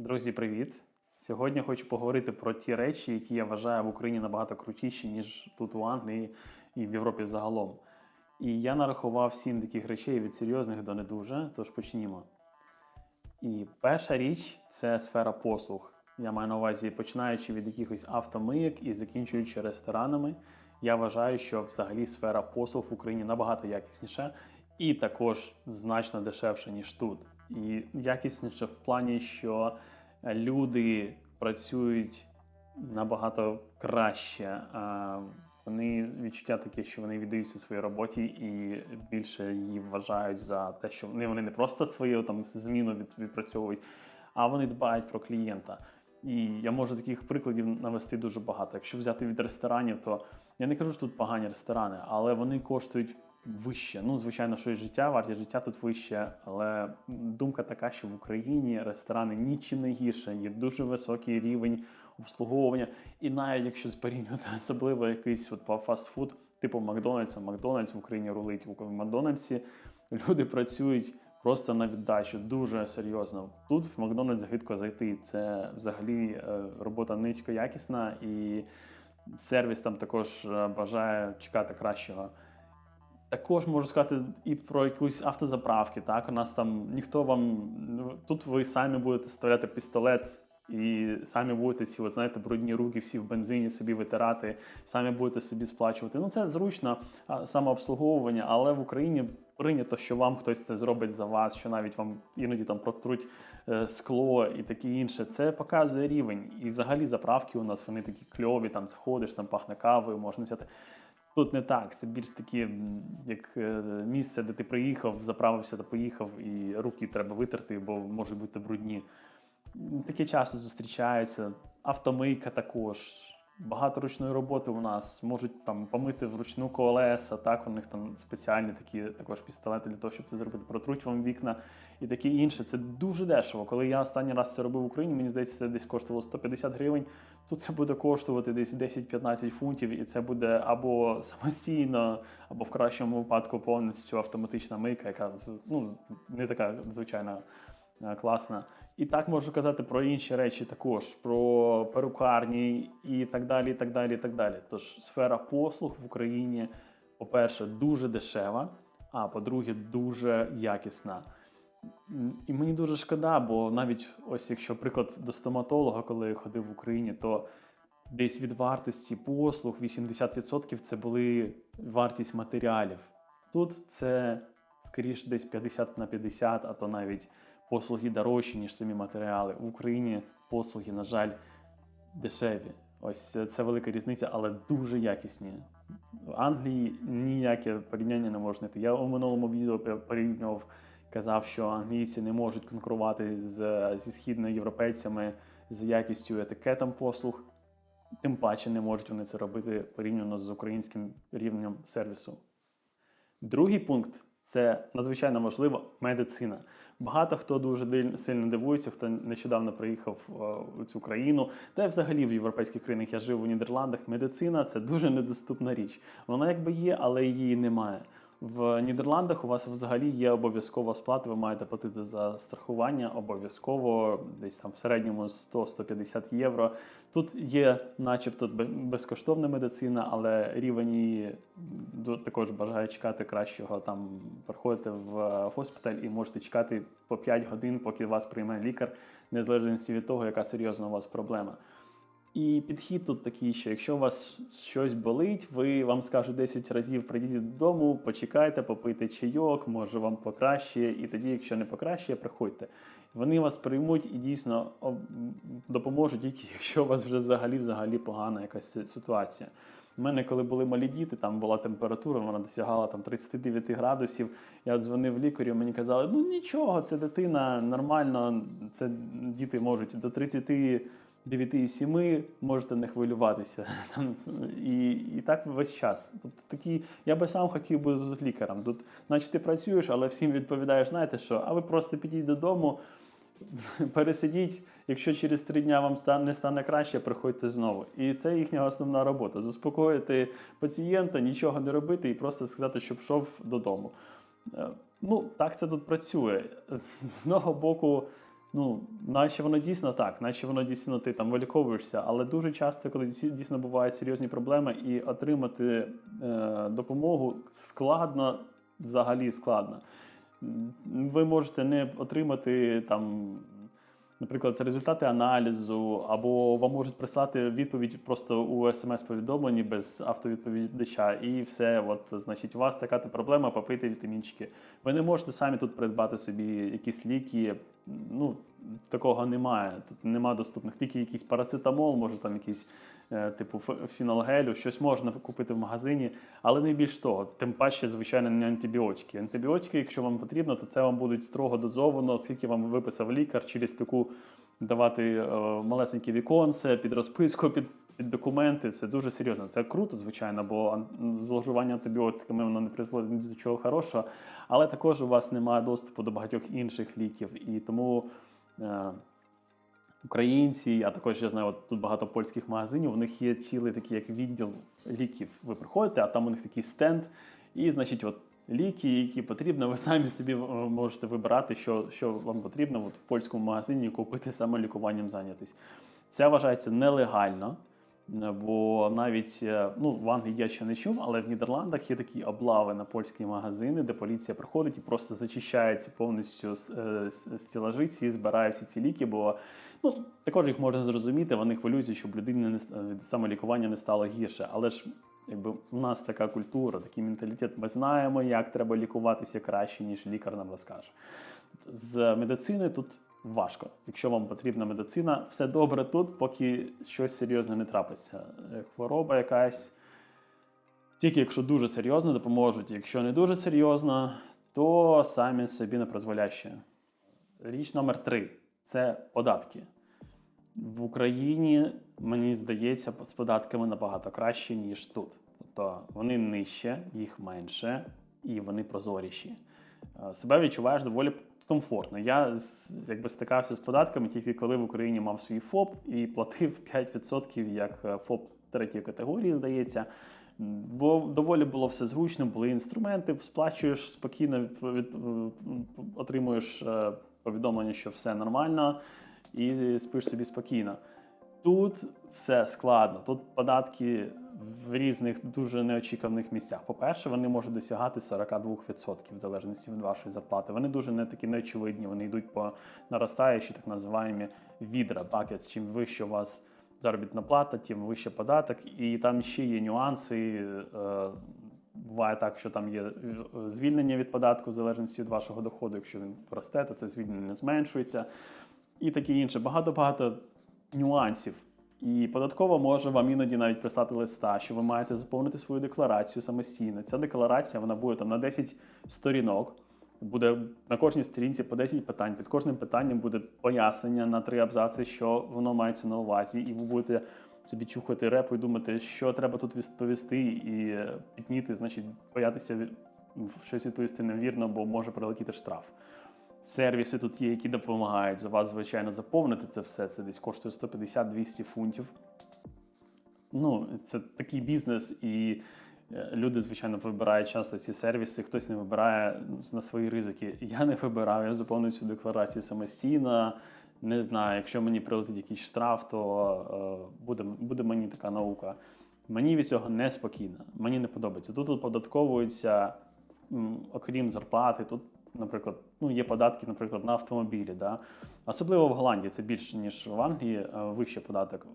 Друзі, привіт! Сьогодні хочу поговорити про ті речі, які я вважаю в Україні набагато крутіші, ніж тут у Англії і в Європі загалом. І я нарахував сім таких речей від серйозних до не дуже, тож почнімо. І перша річ це сфера послуг. Я маю на увазі, починаючи від якихось автомийок і закінчуючи ресторанами. Я вважаю, що взагалі сфера послуг в Україні набагато якісніша і також значно дешевше, ніж тут. І якісніше в плані, що люди працюють набагато краще. Вони відчуття таке, що вони віддаються своїй роботі і більше її вважають за те, що вони, вони не просто свою там зміну від, відпрацьовують, а вони дбають про клієнта. І я можу таких прикладів навести дуже багато. Якщо взяти від ресторанів, то я не кажу, що тут погані ресторани, але вони коштують вище. Ну, звичайно, що і життя, вартість життя тут вище. Але думка така, що в Україні ресторани нічим не гірше, є дуже високий рівень обслуговування. І навіть якщо порівнювати особливо якийсь от фастфуд, типу Макдональдса, Макдональдс в Україні рулить у Макдональдсі, люди працюють. Просто на віддачу дуже серйозно. Тут в Макдональдс гидко зайти. Це взагалі е, робота низькоякісна, і сервіс там також е, бажає чекати кращого. Також можу сказати і про якусь автозаправки. Так, у нас там ніхто вам тут ви самі будете вставляти пістолет. І самі будете ці, от, знаєте, брудні руки всі в бензині собі витирати, самі будете собі сплачувати. Ну це зручно самообслуговування, але в Україні прийнято, що вам хтось це зробить за вас, що навіть вам іноді там протруть е, скло і таке інше. Це показує рівень. І взагалі заправки у нас вони такі кльові, там заходиш, там пахне кавою, можна взяти. Тут не так, це більш такі, як е, місце, де ти приїхав, заправився та поїхав, і руки треба витерти, бо можуть бути брудні. Таке часто зустрічається. Автомийка також. Багато ручної роботи у нас можуть там помити вручну колеса. Так, у них там спеціальні такі також пістолети для того, щоб це зробити. Протруть вам вікна і таке інше. Це дуже дешево. Коли я останній раз це робив в Україні, мені здається, це десь коштувало 150 гривень. Тут це буде коштувати десь 10-15 фунтів, і це буде або самостійно, або в кращому випадку повністю автоматична мийка, яка ну не така звичайна класна. І так можу казати про інші речі також, про перукарні і так далі. і так далі, і так далі. Тож сфера послуг в Україні, по-перше, дуже дешева, а по-друге, дуже якісна. І мені дуже шкода, бо навіть ось якщо приклад до стоматолога, коли я ходив в Україні, то десь від вартості послуг 80% це були вартість матеріалів. Тут це скоріше десь 50 на 50, а то навіть послуги дорожчі, ніж самі матеріали. В Україні послуги, на жаль, дешеві. Ось це велика різниця, але дуже якісні. В Англії ніяке порівняння не можна знайти. Я у минулому відео порівнював, казав, що англійці не можуть конкурувати з, зі східноєвропейцями за якістю етикетом послуг. Тим паче не можуть вони це робити порівняно з українським рівнем сервісу. Другий пункт це надзвичайно важливо медицина. Багато хто дуже сильно дивується, хто нещодавно приїхав у цю країну, та й взагалі в європейських країнах я жив у Нідерландах. Медицина це дуже недоступна річ. Вона якби є, але її немає. В Нідерландах у вас взагалі є обов'язкова сплата, ви маєте платити за страхування обов'язково десь там в середньому 100-150 євро. Тут є, начебто, безкоштовна медицина, але рівень її також бажає чекати кращого. Там приходите в госпіталь і можете чекати по 5 годин, поки вас прийме лікар, незалежно від того, яка серйозна у вас проблема. І підхід тут такий, що якщо у вас щось болить, ви вам скажуть 10 разів прийдіть додому, почекайте, попийте чайок, може вам покращає, і тоді, якщо не покращає, приходьте. Вони вас приймуть і дійсно допоможуть, тільки якщо у вас вже взагалі взагалі погана якась ситуація. У мене, коли були малі діти, там була температура, вона досягала там 39 градусів. Я дзвонив лікарю, мені казали, ну нічого, це дитина нормально, це діти можуть до 30 9,7 можете не хвилюватися. І і так весь час. Тобто такі, я би сам хотів бути тут лікарем. Тут, наче ти працюєш, але всім відповідаєш, знаєте що, а ви просто підіть додому, пересидіть, якщо через три дні вам не стане краще, приходьте знову. І це їхня основна робота заспокоїти пацієнта, нічого не робити і просто сказати, щоб йшов додому. Е, ну, так це тут працює. З одного боку. Ну, наче воно дійсно так, наче воно дійсно ти там виліковуєшся, але дуже часто, коли дійс- дійсно бувають серйозні проблеми, і отримати е, допомогу складно, взагалі складно. Ви можете не отримати там, наприклад, це результати аналізу, або вам можуть прислати відповідь просто у смс-повідомленні без автовідповідача, і все, от, значить, у вас така то проблема, попийте вітамінчики. Ви не можете самі тут придбати собі якісь ліки. Ну, такого немає. Тут немає доступних. Тільки якийсь парацетамол, може там якийсь е, типу ф- фінолгелю, щось можна купити в магазині, але не більш того. Тим паче, звичайно, не антибіотики. Антибіотики, якщо вам потрібно, то це вам будуть строго дозовано, скільки вам виписав лікар через таку давати е, малесеньке віконце під розписку, під, документи. Це дуже серйозно. Це круто, звичайно, бо ан- зловживання антибіотиками воно не призводить ні до чого хорошого. Але також у вас немає доступу до багатьох інших ліків. І тому українці, а також я знаю, от тут багато польських магазинів, у них є цілий такий як відділ ліків. Ви приходите, а там у них такий стенд, і, значить, от ліки, які потрібно, ви самі собі е, можете вибирати, що, що вам потрібно от в польському магазині купити саме лікуванням зайнятись. Це вважається нелегально. Е, Бо навіть е, ну в Англії я ще не чув, але в Нідерландах є такі облави на польські магазини, де поліція приходить і просто зачищається повністю е, стілажиці і збирає всі ці ліки. Бо ну також їх можна зрозуміти, вони хвилюються, щоб людині не від самолікування не стало гірше. Але ж якби у нас така культура, такий менталітет. Ми знаємо, як треба лікуватися краще, ніж лікар нам розкаже. З медицини тут важко. Якщо вам потрібна медицина, все добре тут, поки щось серйозне не трапиться. Е, Хвороба якась. Тільки якщо дуже серйозно допоможуть. Якщо не дуже серйозно, то самі собі не призволяще. Річ номер три це податки. В Україні, мені здається, з податками набагато краще, ніж тут. Тобто вони нижче, їх менше і вони прозоріші. Е, Себе відчуваєш доволі комфортно. Я якби стикався з податками тільки коли в Україні мав свій ФОП і платив 5% як е, ФОП третьої категорії, здається. Бо доволі було все зручно, були інструменти, сплачуєш спокійно, від- отримуєш е, повідомлення, що все нормально, і спиш собі спокійно. Тут все складно. Тут податки в різних дуже неочікуваних місцях. По-перше, вони можуть досягати 42% в залежності від вашої зарплати. Вони дуже не такі неочевидні. Вони йдуть по наростаючі, так називаємо відра, buckets. Чим вище у вас заробітна плата, тим вище податок. І там ще є нюанси. Е, Буває так, що там є звільнення від податку в залежності від вашого доходу. Якщо він росте, то це звільнення зменшується. І таке інше. Багато-багато нюансів. І податкова може вам іноді навіть прислати листа, що ви маєте заповнити свою декларацію самостійно. Ця декларація вона буде там на 10 сторінок. Буде на кожній сторінці по 10 питань. Під кожним питанням буде пояснення на три абзаци, що воно мається на увазі, і ви будете собі чухати репу і думати, що треба тут відповісти, і підніти, значить, боятися щось відповісти невірно, бо може прилетіти штраф. Сервіси тут є, які допомагають за вас, звичайно, заповнити це все. Це десь коштує 150-200 фунтів. Ну, це такий бізнес, і е, люди, звичайно, вибирають часто ці сервіси. Хтось не вибирає ну, на свої ризики. Я не вибирав, я заповнив цю декларацію самостійно. Не знаю, якщо мені прилетить якийсь штраф, то е, буде, буде мені така наука. Мені від цього неспокійно, мені не подобається. Тут оподатковується, окрім зарплати, тут, наприклад, ну, є податки, наприклад, на автомобілі. Да? Особливо в Голландії це більше, ніж в Англії, е, вищий податок.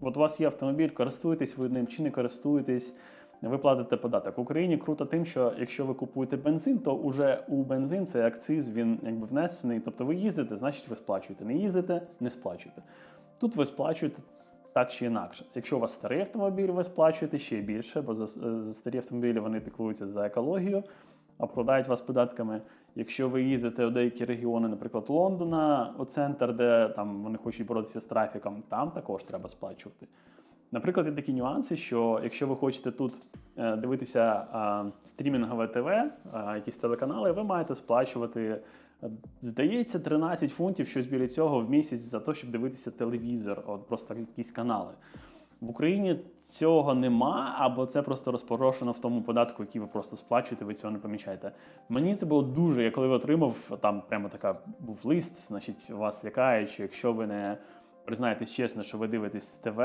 От у вас є автомобіль, користуєтесь ви ним чи не користуєтесь, ви платите податок. В Україні круто тим, що якщо ви купуєте бензин, то уже у бензин цей акциз він якби внесений. Тобто ви їздите, значить ви сплачуєте. Не їздите, не сплачуєте. Тут ви сплачуєте так чи інакше. Якщо у вас старий автомобіль, ви сплачуєте ще більше, бо за, за старі автомобілі вони піклуються за екологію, обкладають вас податками. Якщо ви їздите в деякі регіони, наприклад, Лондона, у центр, де там вони хочуть боротися з трафіком, там також треба сплачувати. Наприклад, є такі нюанси, що якщо ви хочете тут е, дивитися стрімінгове ТВ, якісь телеканали, ви маєте сплачувати, е, здається, 13 фунтів щось біля цього в місяць за те, щоб дивитися телевізор, от просто якісь канали. В Україні цього нема, або це просто розпорошено в тому податку, який ви просто сплачуєте, ви цього не помічаєте. Мені це було дуже. Я коли отримав, там прямо така був лист, значить, вас лякає, що якщо ви не признаєтесь чесно, що ви дивитесь ТВ,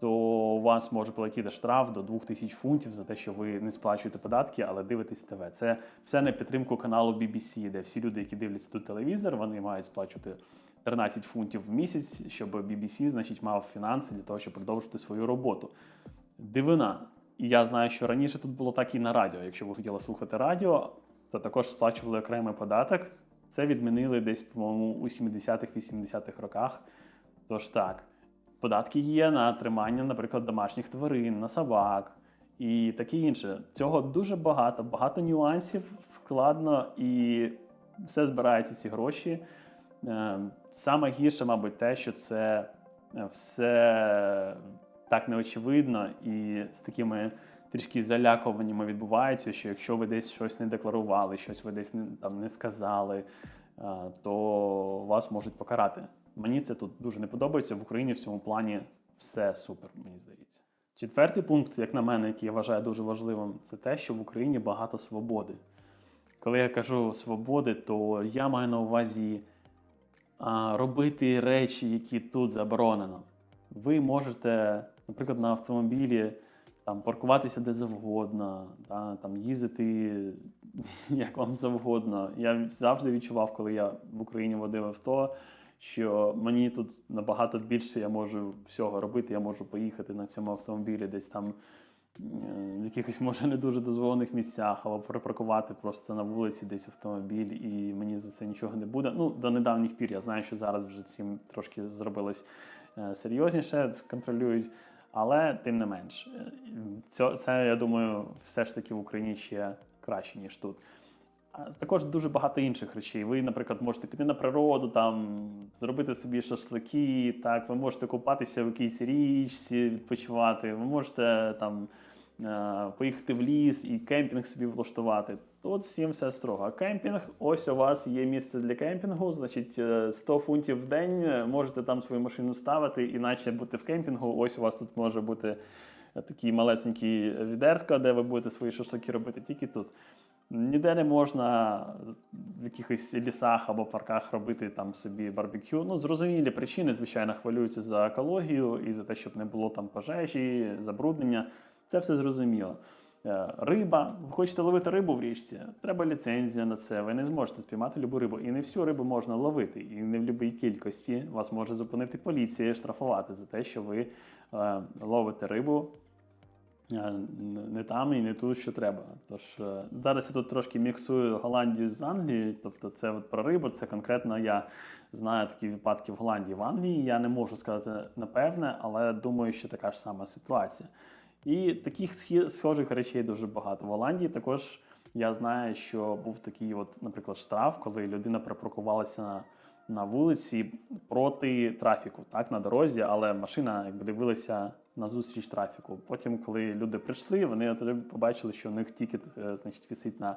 то у вас може полетіти штраф до 2000 фунтів за те, що ви не сплачуєте податки, але дивитесь ТВ. Це все на підтримку каналу BBC, де всі люди, які дивляться тут телевізор, вони мають сплачувати 13 фунтів в місяць, щоб BBC, значить, мав фінанси для того, щоб продовжити свою роботу. Дивина. І я знаю, що раніше тут було так і на радіо. Якщо ви хотіли слухати радіо, то також сплачували окремий податок. Це відмінили десь, по-моєму, у 70-х-80-х роках. Тож так, податки є на тримання, наприклад, домашніх тварин, на собак і таке інше. Цього дуже багато, багато нюансів, складно і все збираються ці гроші. Саме гірше, мабуть, те, що це е, все так неочевидно і з такими трішки залякуваннями відбувається, що якщо ви десь щось не декларували, щось ви десь не, там не сказали, е, то вас можуть покарати. Мені це тут дуже не подобається. В Україні в цьому плані все супер, мені здається. Четвертий пункт, як на мене, який я вважаю дуже важливим, це те, що в Україні багато свободи. Коли я кажу свободи, то я маю на увазі робити речі, які тут заборонено. Ви можете, наприклад, на автомобілі там, паркуватися де завгодно, та, там, їздити як вам завгодно. Я завжди відчував, коли я в Україні водив авто, що мені тут набагато більше я можу всього робити. Я можу поїхати на цьому автомобілі десь там в якихось, може, не дуже дозволених місцях, або припаркувати просто на вулиці десь автомобіль, і мені за це нічого не буде. Ну, до недавніх пір я знаю, що зараз вже цим трошки зробилось е, серйозніше, контролюють. Але тим не менш, е, це, це, я думаю, все ж таки в Україні ще краще, ніж тут. Також дуже багато інших речей. Ви, наприклад, можете піти на природу, там зробити собі шашлики. Так, ви можете купатися в якійсь річці, відпочивати. Ви можете там е, поїхати в ліс і кемпінг собі влаштувати. Тут всім все строго. А кемпінг, ось у вас є місце для кемпінгу, значить е, 100 фунтів в день. е, Можете там свою машину ставити, іначе бути в кемпінгу. Ось у вас тут може бути е, такий малесенький відертка, де ви будете свої шашлики робити тільки тут. Ніде не можна в якихось лісах або парках робити там собі барбекю. Ну, зрозумілі причини, звичайно, хвилюються за екологію і за те, щоб не було там пожежі, забруднення. Це все зрозуміло. Е, Риба, ви хочете ловити рибу в річці, треба ліцензія на це. Ви не зможете спіймати любу рибу. І не всю рибу можна ловити, і не в будь-якій кількості вас може зупинити поліція штрафувати за те, що ви е, ловите рибу е, не там і не ту, що треба. Тож зараз я тут трошки міксую Голландію з Англією. Тобто, це от про рибу, це конкретно я знаю такі випадки в Голландії в Англії. Я не можу сказати напевне, але думаю, що така ж сама ситуація. І таких схожих речей дуже багато. В Голландії також я знаю, що був такий, от, наприклад, штраф, коли людина припаркувалася на, на вулиці проти трафіку, так, на дорозі, але машина якби дивилася на зустріч трафіку. Потім, коли люди прийшли, вони побачили, що у них тікет е, значить, висить на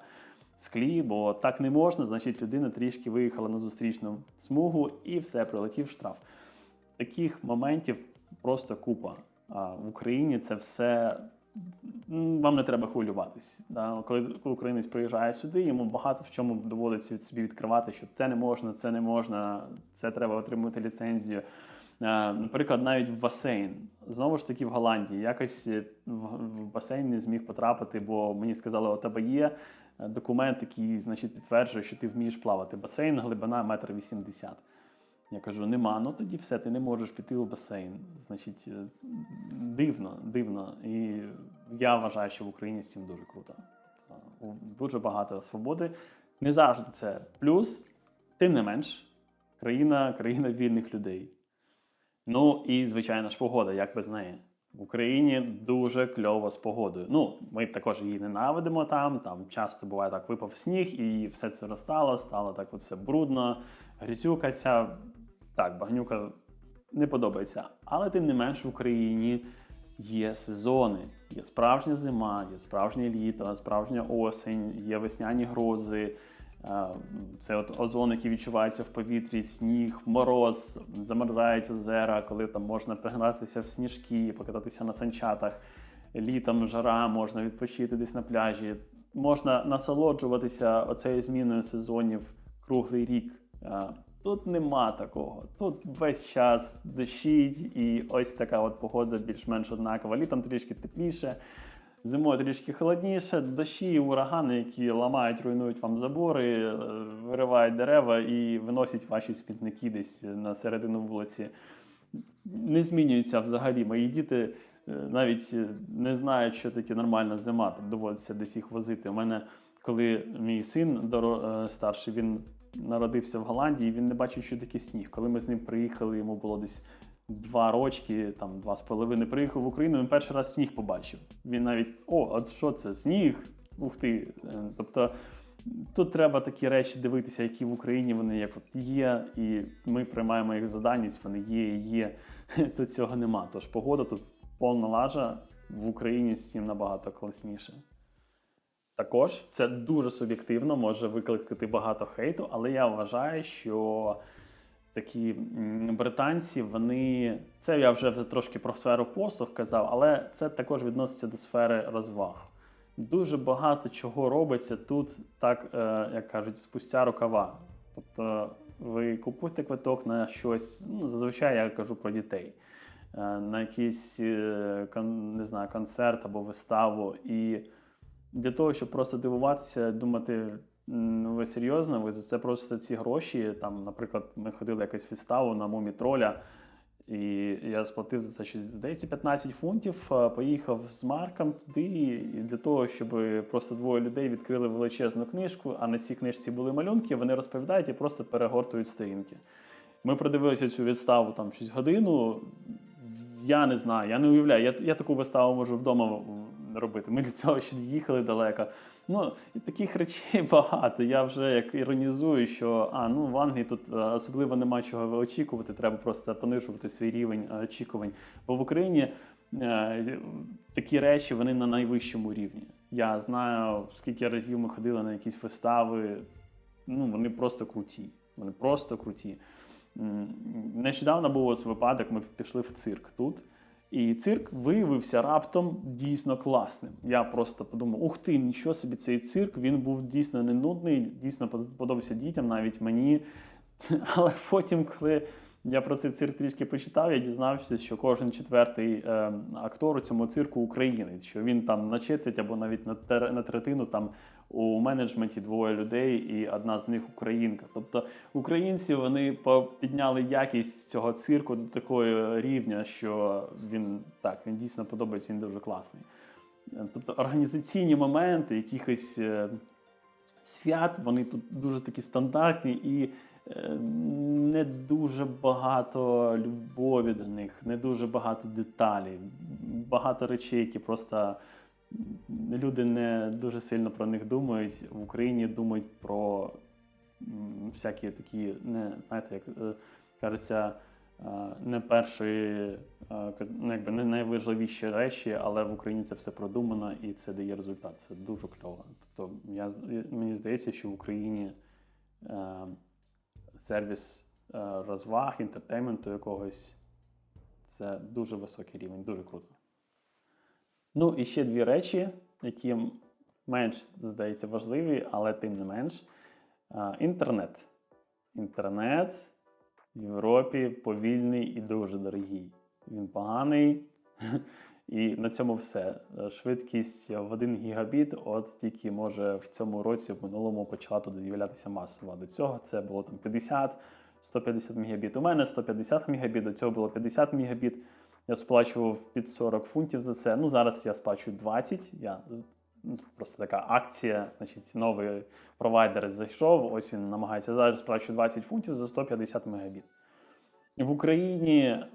склі, бо так не можна, значить, людина трішки виїхала на зустрічну смугу і все, прилетів штраф. Таких моментів просто купа. В Україні це все вам не треба хвилюватись. Да? Коли, українець приїжджає сюди, йому багато в чому доводиться від собі відкривати, що це не можна, це не можна, це треба отримати ліцензію. Наприклад, навіть в басейн. Знову ж таки, в Голландії якось е, в, в басейн не зміг потрапити, бо мені сказали, у тебе є е, документ, який значить, підтверджує, що ти вмієш плавати. Басейн, глибина метр вісімдесят. Я кажу, нема, ну тоді все, ти не можеш піти у басейн. Значить, е, дивно, дивно. І я вважаю, що в Україні з цим дуже круто. Е, Дуже багато свободи. Не завжди це плюс, тим не менш, країна, країна вільних людей. Ну і, звичайно ж, погода, як без неї. В Україні дуже кльово з погодою. Ну, ми також її ненавидимо там. Там часто буває так, випав сніг, і все це розстало, стало так от все брудно, грязюка ця. Так, багнюка не подобається. Але тим не менш в Україні є сезони. Є справжня зима, є справжнє літо, справжня осінь, є весняні грози, Е, Це от озон, який відчувається в повітрі, сніг, мороз, замерзають озера, коли там можна пригнатися в сніжки, покататися на санчатах. Літом жара, можна відпочити десь на пляжі. Можна насолоджуватися оцею зміною сезонів круглий рік. Тут нема такого. Тут весь час дощить, і ось така от погода більш-менш однакова. Літом трішки тепліше, зимою трішки холодніше, дощі, і урагани, які ламають, руйнують вам забори, е, виривають дерева і виносять ваші смітники десь на середину вулиці. Не змінюються взагалі. Мої діти е, навіть е, не знають, що таке нормальна зима. Доводиться десь їх возити. У мене, коли мій син старший, він народився в Голландії, він не бачив, що таке сніг. Коли ми з ним приїхали, йому було десь два рочки, там два з половиною, приїхав в Україну, він перший раз сніг побачив. Він навіть о, а що це? Сніг? Ух ти. Е, Тобто тут треба такі речі дивитися, які в Україні вони як от є, і ми приймаємо їх за даність, вони є, і є. Тут цього нема. Тож погода тут повна лажа в Україні з цим набагато класніше. Також це дуже суб'єктивно, може викликати багато хейту, але я вважаю, що такі британці, вони це я вже трошки про сферу послуг казав, але це також відноситься до сфери розваг. Дуже багато чого робиться тут, так е, як кажуть, спустя рукава. Тобто ви купуєте квиток на щось, ну зазвичай я кажу про дітей, е, на якийсь е, не знаю, концерт або виставу. І для того, щоб просто дивуватися, думати, ну ви серйозно, ви за це просите ці гроші. Там, наприклад, ми ходили якусь виставу на мумі троля, і я сплатив за це щось, здається, 15 фунтів. Поїхав з Марком туди, і для того, щоб просто двоє людей відкрили величезну книжку, а на цій книжці були малюнки, вони розповідають і просто перегортують сторінки. Ми продивилися цю виставу там щось годину. Я не знаю, я не уявляю. Я, я таку виставу можу вдома робити. Ми для цього ще їхали далеко. Ну, і таких речей багато. Я вже як іронізую, що а, ну, в Англії тут е, особливо нема чого очікувати, треба просто понижувати свій рівень е, очікувань. Бо в Україні е, такі речі вони на найвищому рівні. Я знаю, скільки разів ми ходили на якісь вистави. Ну, вони просто круті. Вони просто круті. Нещодавно був ось випадок, ми пішли в цирк тут. І цирк виявився раптом дійсно класним. Я просто подумав: ух ти, нічого собі цей цирк. Він був дійсно не нудний, дійсно подобався дітям, навіть мені. Але потім, коли я про цей цирк трішки почитав, я дізнався, що кожен четвертий е, актор у цьому цирку українець, що він там на четверть або навіть на, третину там у менеджменті двоє людей, і одна з них українка. Тобто українці вони підняли якість цього цирку до такого рівня, що він так він дійсно подобається, він дуже класний. Тобто організаційні моменти, якихось е, свят, вони тут дуже такі стандартні і е, не дуже багато любові до них, не дуже багато деталей, багато речей, які просто люди не дуже сильно про них думають. В Україні думають про всякі такі, не знаєте, як е, кажеться. е, Не першої, е, ну, якби не найважливіші речі, але в Україні це все продумано і це дає результат. Це дуже кльово. Тобто, я, мені здається, що в Україні е, сервіс розваг, інтертейменту якогось це дуже високий рівень, дуже круто. Ну і ще дві речі, які менш, здається, важливі, але тим не менш. Інтернет. Інтернет в Європі повільний і дуже дорогий. Він поганий. І на цьому все. Швидкість в 1 гігабіт, от тільки може в цьому році, в минулому почала тут з'являтися масово. До цього це було там 50, 150 мегабіт. У мене 150 мегабіт, до цього було 50 мегабіт. Я сплачував під 40 фунтів за це. Ну зараз я сплачую 20. Я ну, просто така акція. Значить, новий провайдер зайшов. Ось він намагається зараз сплачую 20 фунтів за 150 мегабіт. В Україні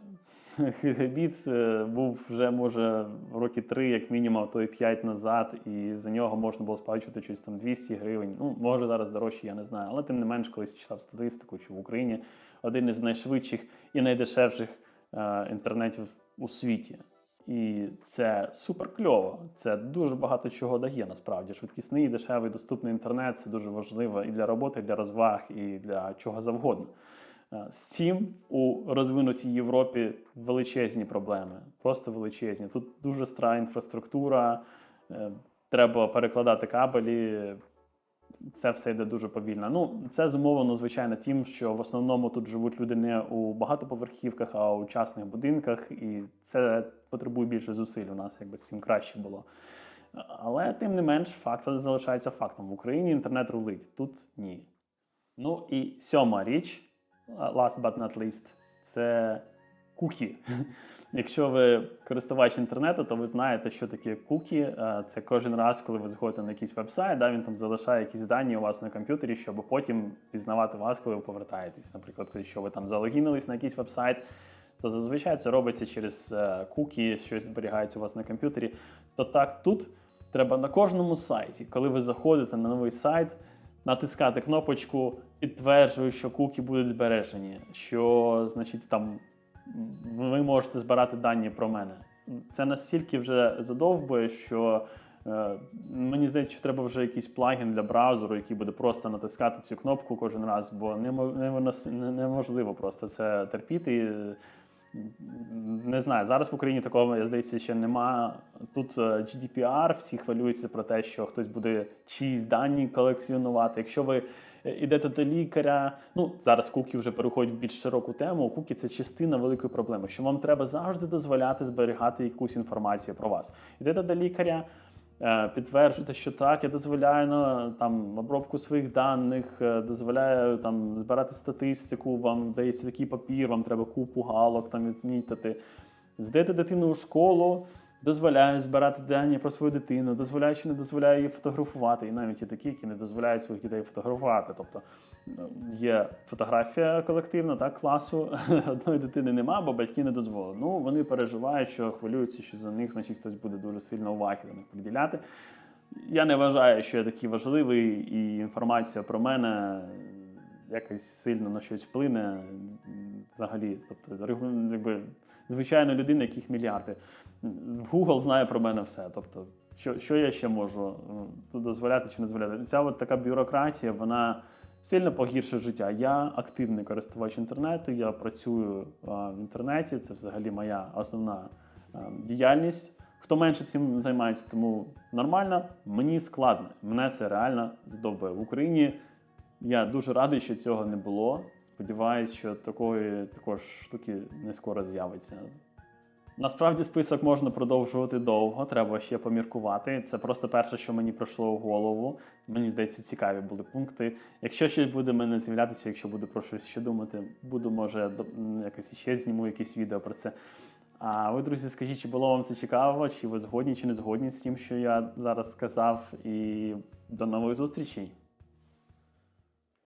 гігабіт е, був вже може роки три, як мінімум, то і 5 назад, і за нього можна було сплачувати щось там 200 гривень. Ну, може зараз дорожче, я не знаю. Але тим не менш, колись читав статистику, що в Україні один із найшвидших і найдешевших е, інтернетів у світі. І це супер кльово. Це дуже багато чого дає насправді. Швидкісний, дешевий, доступний інтернет це дуже важливо і для роботи, і для розваг, і для чого завгодно. Е, З цим у розвинутій Європі величезні проблеми, просто величезні. Тут дуже стара інфраструктура, е, треба перекладати кабелі. Це все йде дуже повільно. Ну, це зумовлено, звичайно, тим, що в основному тут живуть люди не у багатоповерхівках, а у частних будинках, і це потребує більше зусиль. У нас якби цим краще було. Але тим не менш, факт залишається фактом. В Україні інтернет рулить, тут ні. Ну і сьома річ, last but not least, це кукі. Якщо ви користувач інтернету, то ви знаєте, що таке кукі. Е, Це кожен раз, коли ви заходите на якийсь веб-сайт, да, він там залишає якісь дані у вас на комп'ютері, щоб потім пізнавати вас, коли ви повертаєтесь. Наприклад, якщо ви там залогінились на якийсь веб-сайт, то зазвичай це робиться через е, кукі, щось зберігається у вас на комп'ютері. То так тут треба на кожному сайті, коли ви заходите на новий сайт, натискати кнопочку підтверджую, що куки будуть збережені, що значить там ви можете збирати дані про мене. Це настільки вже задовбує, що е, мені здається, що треба вже якийсь плагін для браузеру, який буде просто натискати цю кнопку кожен раз, бо неможливо просто це терпіти. Не знаю, зараз в Україні такого, я здається, ще нема. Тут е, GDPR, всі хвилюються про те, що хтось буде чиїсь дані колекціонувати. Якщо ви е, йдете до лікаря, ну зараз куки вже переходять в більш широку тему. Куки це частина великої проблеми, що вам треба завжди дозволяти зберігати якусь інформацію про вас. Йдете до лікаря. е, Підтверджуєте, що так, я дозволяю на там обробку своїх даних, е, дозволяю там збирати статистику. Вам дається такий папір, вам треба купу галок там відмітити. Здаєте дитину у школу, дозволяє збирати дані про свою дитину, дозволяє чи не дозволяє її фотографувати. І навіть є такі, які не дозволяють своїх дітей фотографувати. Тобто е, є фотографія колективна, так, класу, одної дитини нема, бо батьки не дозволили. Ну, вони переживають, що хвилюються, що за них, значить, хтось буде дуже сильно уваги до них приділяти. Я не вважаю, що я такий важливий, і інформація про мене якось сильно на щось вплине взагалі. Тобто, якби, звичайно, людина, яких мільярди. Google знає про мене все. Тобто, що, що я ще можу тут дозволяти чи не дозволяти? Ця от така бюрократія, вона сильно погіршує життя. Я активний користувач інтернету, я працюю а, в інтернеті, це взагалі моя основна а, діяльність. Хто менше цим займається, тому нормально, мені складно. Мене це реально задовбує. В Україні я дуже радий, що цього не було. Сподіваюсь, що такої також штуки не скоро з'явиться. Насправді список можна продовжувати довго, треба ще поміркувати. Це просто перше, що мені прийшло в голову. Мені здається, цікаві були пункти. Якщо щось буде мене з'являтися, якщо буду про щось ще думати, буду, може, якось ще зніму якесь відео про це. А ви, друзі, скажіть, чи було вам це цікаво, чи ви згодні, чи не згодні з тим, що я зараз сказав. І до нових зустрічей!